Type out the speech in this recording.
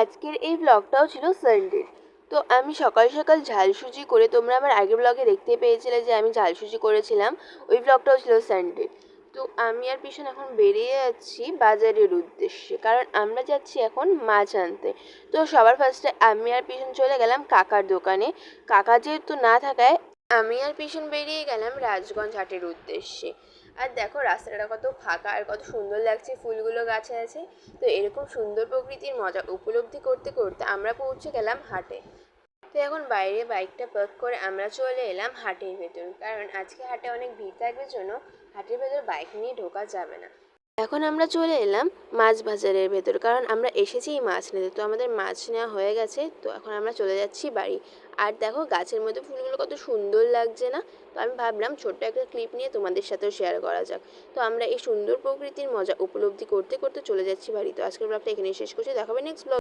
আজকের এই ব্লগটাও ছিল সানডে তো আমি সকাল সকাল ঝালসুজি করে তোমরা আমার আগের ব্লগে দেখতে পেয়েছিলে যে আমি ঝালসুজি করেছিলাম, ওই ব্লগটাও ছিল সানডে তো আমি আর পিছন এখন বেরিয়ে যাচ্ছি বাজারের উদ্দেশ্যে, কারণ আমরা যাচ্ছি এখন মাছ আনতে। তো সবার ফার্স্টে আমি আর পিছন চলে গেলাম কাকার দোকানে। কাকা যেহেতু না থাকায় আমি আর পিছন বেরিয়ে গেলাম রাজগঞ্জ হাটের উদ্দেশ্যে। আর দেখো, রাস্তাটা কত ফাঁকা আর কত সুন্দর লাগছে, ফুলগুলো গাছে আছে। তো এরকম সুন্দর প্রকৃতির মজা উপলব্ধি করতে করতে আমরা পৌঁছে গেলাম হাটে। তো এখন বাইরে বাইকটা পার্ক করে আমরা চলে এলাম হাটের ভেতর। কারণ আজকে হাটে অনেক ভিড় থাকবে, জন্য হাটের ভেতর বাইক নিয়ে ঢোকা যাবে না। এখন আমরা চলে এলাম মাছ বাজারের ভেতর, কারণ আমরা এসেছি মাছ নিতে। তো আমাদের মাছ নেওয়া হয়ে গেছে, তো এখন আমরা চলে যাচ্ছি বাড়ি। আর দেখো, গাছের মধ্যে ফুলগুলো কত সুন্দর লাগছে না? তো আমি ভাবলাম ছোট্ট একটা ক্লিপ নিয়ে তোমাদের সাথেও শেয়ার করা যাক। তো আমরা এই সুন্দর প্রকৃতির মজা উপলব্ধি করতে করতে চলে যাচ্ছি বাড়ি। তো আজকের ব্লগটা এখানে শেষ করছি। দেখাবে নেক্সট ব্লগ